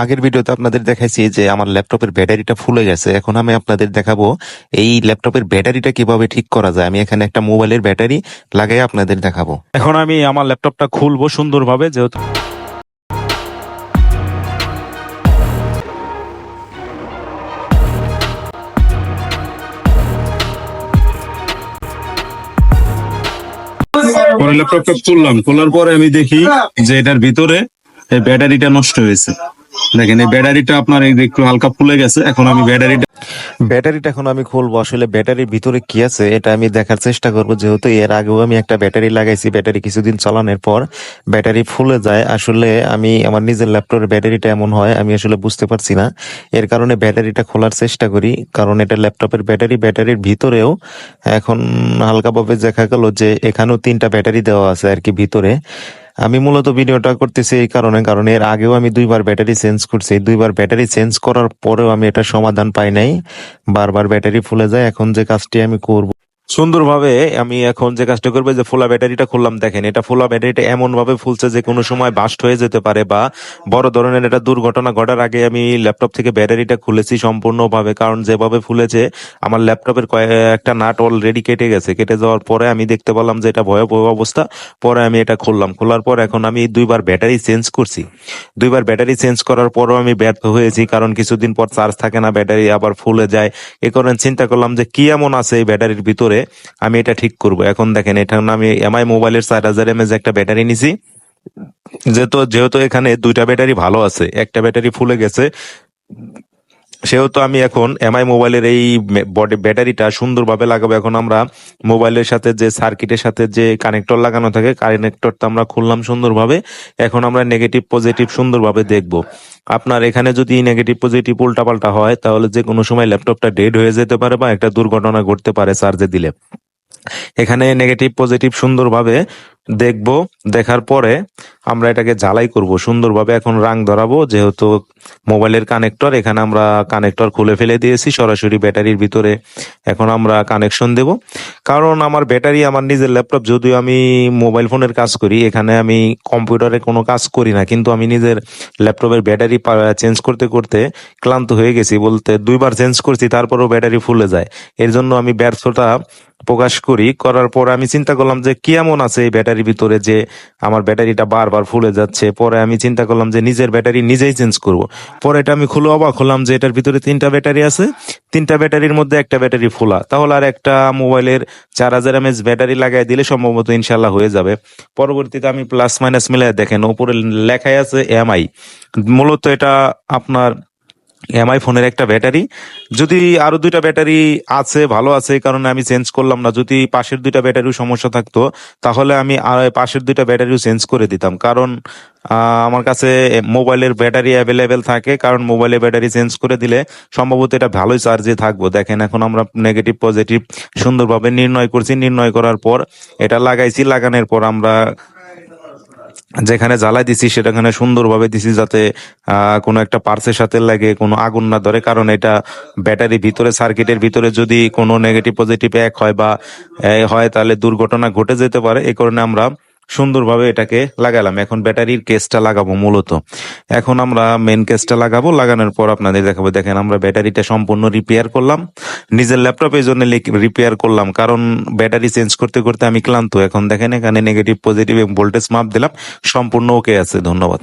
আগের ভিডিওতে আপনাদের দেখাইছি যে আমার ল্যাপটপের ব্যাটারিটা ফুলে গেছে। এখন আমি আপনাদের দেখাবো এই ল্যাপটপের ব্যাটারিটা কীভাবে ঠিক করা যায়। আমি এখানে একটা মোবাইলের ব্যাটারি লাগাই আপনাদের দেখাবো। এখন আমি আমার ল্যাপটপটা খুলবো সুন্দরভাবে যেহেতু পরে ল্যাপটপটা খুললাম। খোলার পরে আমি দেখি যে এটার ভিতরে ব্যাটারিটা নষ্ট হয়েছে। দেখেন, এই ব্যাটারিটা আপনার এই একটু হালকা ফুলে গেছে, এখন আমি ব্যাটারিটা ব্যাটারিটা এখন আমি খুলবো। আসলে ব্যাটারির ভিতরে কি আছে, এটা আমি দেখার চেষ্টা করব। যেহেতু এর আগেও আমি একটা ব্যাটারি লাগাইছি, ব্যাটারি কিছুদিন চালানোর পর ব্যাটারি ফুলে যায়। আসলে আমি আমার নিজের ল্যাপটপের ব্যাটারিটা এমন হয়, আমি আসলে বুঝতে পারছি না। এর কারণে ব্যাটারিটা খোলার চেষ্টা করি, কারণ এটা ল্যাপটপের ব্যাটারি, ব্যাটারির ভিতরেও এখন হালকাভাবে দেখা গেল যে এখানেও তিনটা ব্যাটারি দেওয়া আছে আর কি ভিতরে। আমি মূলত ভিডিওটা করতেছি এই কারণে, কারণ এর আগেও আমি দুইবার ব্যাটারি চেঞ্জ করছি। দুইবার ব্যাটারি চেঞ্জ করার পরেও আমি এটা সমাধান পাই নাই। বারবার ব্যাটারি ফুলে যায়, এখন যে কাজটি আমি করব সুন্দরভাবে আমি এখন যে কাজটা করব যে ফোলা ব্যাটারিটা খুললাম, দেখেন, এটা ফোলা ব্যাটারিটা এমন ভাবে ফুলছে যে কোনো সময় বাস্ট হয়ে যেতে পারে বা বড় ধরনের একটা দুর্ঘটনা ঘটার আগে আমি ল্যাপটপ থেকে ব্যাটারিটা খুলেছি সম্পূর্ণভাবে, কারণ যেভাবে ফুলেছে, আমার ল্যাপটপের একটা নাট অলরেডি কেটে গেছে। কেটে যাওয়ার পরে আমি দেখতে পেলাম যে এটা ভয়াবহ অবস্থা। পরে আমি এটা খুললাম। খোলার পর এখন আমি দুইবার ব্যাটারি চেঞ্জ করছি। দুইবার ব্যাটারি চেঞ্জ করার পরও আমি ব্যর্থ হয়েছি, কারণ কিছুদিন পর চার্জ থাকে না, ব্যাটারি আবার ফুলে যায়। এ কারণে চিন্তা করলাম যে কি এমন আছে এই ব্যাটারির ভিতরে? আমি এটা ঠিক করব। এখন দেখেন এটা আমি এমআই মোবাইলের চার হাজার এমএজ একটা ব্যাটারি নিছি, যেহেতু যেহেতু এখানে দুইটা ব্যাটারি ভালো আছে, একটা ব্যাটারি ফুলে গেছে, সেহেতু আমি এখন এমআই মোবাইলের এই বডি, ব্যাটারিটা সুন্দরভাবে লাগাবো। এখন আমরা মোবাইলের সাথে যে সার্কিটের সাথে যে কানেক্টর লাগানো থাকে, কানেক্টরটা আমরা খুললাম সুন্দরভাবে। এখন আমরা নেগেটিভ, পজিটিভ সুন্দরভাবে দেখব। আপনার এখানে যদি নেগেটিভ পজিটিভ উল্টাপাল্টা হয়, তাহলে যে কোনো সময় ল্যাপটপটা ডেড হয়ে যেতে পারে বা একটা দুর্ঘটনা ঘটতে পারে চার্জে দিলে। এখানে নেগেটিভ পজিটিভ সুন্দরভাবে দেখব, দেখার পরে আমরা এটাকে ঝালাই করব। সুন্দরভাবে এখন রাং ধরাবো, যেহেতু মোবাইলের কানেক্টর এখানে আমরা কানেক্টর খুলে ফেলে দিয়েছি, সরাসরি ব্যাটারির ভিতরে এখন আমরা কানেকশন দেব। কারণ আমার ব্যাটারি, আমার নিজের ল্যাপটপ যদিও আমি মোবাইল ফোনের কাজ করি, এখানে আমি কম্পিউটারে কোনো কাজ করি না, কিন্তু আমি নিজের ল্যাপটপের ব্যাটারি চেঞ্জ করতে করতে ক্লান্ত হয়ে গেছি, বলতে দুইবার চেঞ্জ করছি, তারপরেও ব্যাটারি ফুলে যায়। এর জন্য আমি ব্যর্থতা প্রকাশ করি, করার পর আমি চিন্তা করলাম যে কি এমন আছে এই ব্যাটারির ভিতরে যে আমার ব্যাটারিটা বারবার ফুলে যাচ্ছে। পরে আমি চিন্তা করলাম যে নিজের ব্যাটারি নিজেই চেঞ্জ করব। পরে এটা আমি খুলে অবাক হলাম যে এটার ভিতরে তিনটা ব্যাটারি আছে। তিনটা ব্যাটারির মধ্যে একটা ব্যাটারি ফোলা। তাহলে আর একটা মোবাইলের চার হাজার এমএচ ব্যাটারি লাগাই দিলে সম্ভবত ইনশাল্লাহ হয়ে যাবে। পরবর্তীতে আমি প্লাস মাইনাস মিলাই দেখেন ওপরে লেখাই আছে এমআই মূলত এটা আপনার এমআই ফোনের একটা ব্যাটারি। যদি আরও দুইটা ব্যাটারি আছে, ভালো আছে কারণে আমি চেঞ্জ করলাম না। যদি পাশের দুইটা ব্যাটারিও সমস্যা থাকতো, তাহলে আমি পাশের দুইটা ব্যাটারিও চেঞ্জ করে দিতাম। কারণ আমার কাছে মোবাইলের ব্যাটারি অ্যাভেলেবেল থাকে। কারণ মোবাইলে ব্যাটারি চেঞ্জ করে দিলে সম্ভবত এটা ভালোই চার্জে থাকব। দেখেন, এখন আমরা নেগেটিভ পজিটিভ সুন্দরভাবে নির্ণয় করছি। নির্ণয় করার পর এটা লাগাইছি। লাগানোর পর আমরা যেখানে জ্বালাই দিছি, সেটাখানে সুন্দরভাবে দিছি যাতে কোনো একটা পার্সের সাথে লাগে, কোনো আগুন না ধরে। কারণ এটা ব্যাটারি ভিতরে, সার্কিটের ভিতরে যদি কোনো নেগেটিভ পজিটিভ এক হয় বা হয়, তাহলে দুর্ঘটনা ঘটে যেতে পারে। এ কারণে আমরা সুন্দরভাবে এটাকে লাগালাম। এখন ব্যাটারির কেসটা লাগাবো মূলত। এখন আমরা মেন কেসটা লাগাবো। লাগানোর পর আপনাদের দেখাবো। দেখেন, আমরা ব্যাটারিটা সম্পূর্ণ রিপেয়ার করলাম। নিজের ল্যাপটপের জন্য রিপেয়ার করলাম। কারণ ব্যাটারি চেঞ্জ করতে করতে আমি ক্লান্ত। এখন দেখেন, এখানে নেগেটিভ পজিটিভ এবং ভোল্টেজ মাপ দিলাম। সম্পূর্ণ ওকে আছে। ধন্যবাদ।